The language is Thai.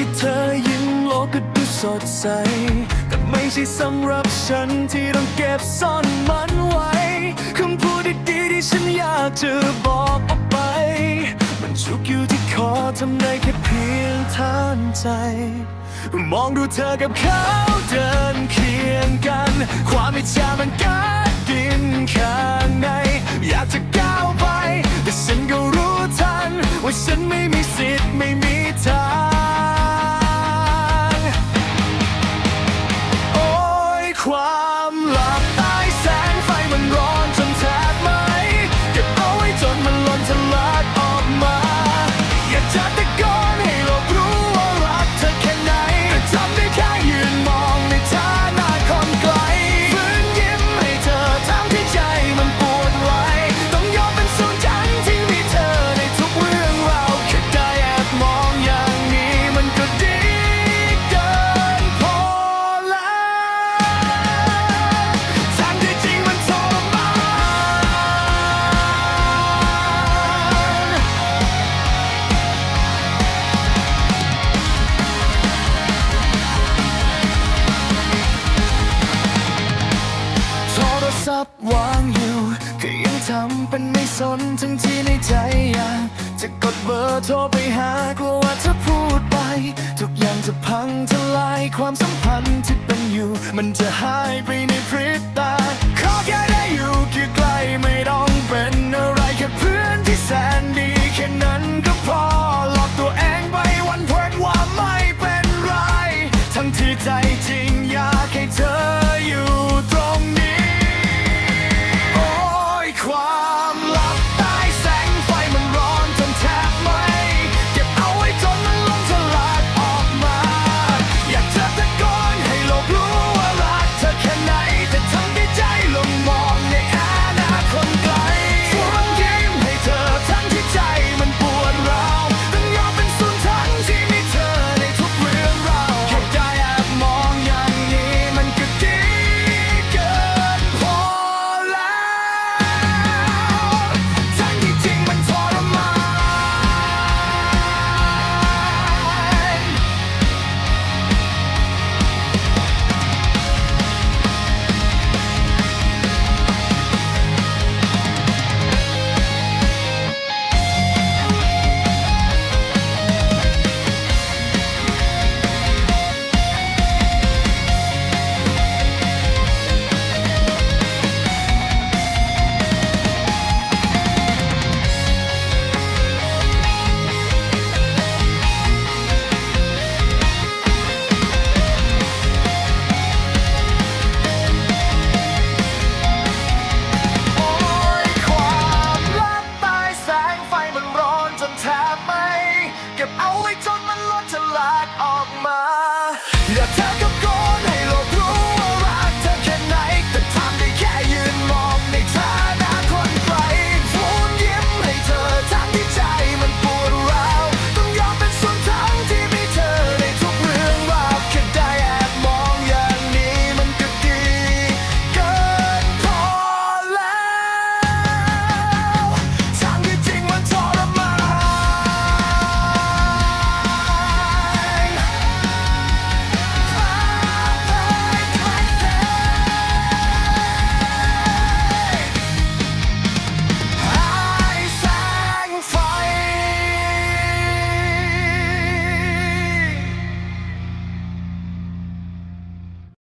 ที่เธอยิ้มโลกก็ดูสดใสก็ไม่ใช่สำหรับฉันที่ต้องเก็บซ่อนมันไว้คำพูดดีๆที่ฉันอยากจะบอกออกไป มันชุกอยู่ที่คอทำได้แค่เพียงทานใจ มองดูเธอกับเขาเดินเคียงกัน ความอิจฉามันกัดกินข้างใน อยากจะก้าวไป แต่ฉันก็รู้ทัน ว่าฉันไม่มีสิทธิ์ไม่มี วางอยู่ก็ยังทำเป็นไม่สนทั้งที่ในใจอยากจะกดเบอร์โทรไปหากลัวว่าถ้าพูดไป ทุกอย่างจะพังทลายความสัมพันธ์ที่เป็นอยู่ มันจะหายไปในพริบตา ขอแค่ได้อยู่ใกล้ๆ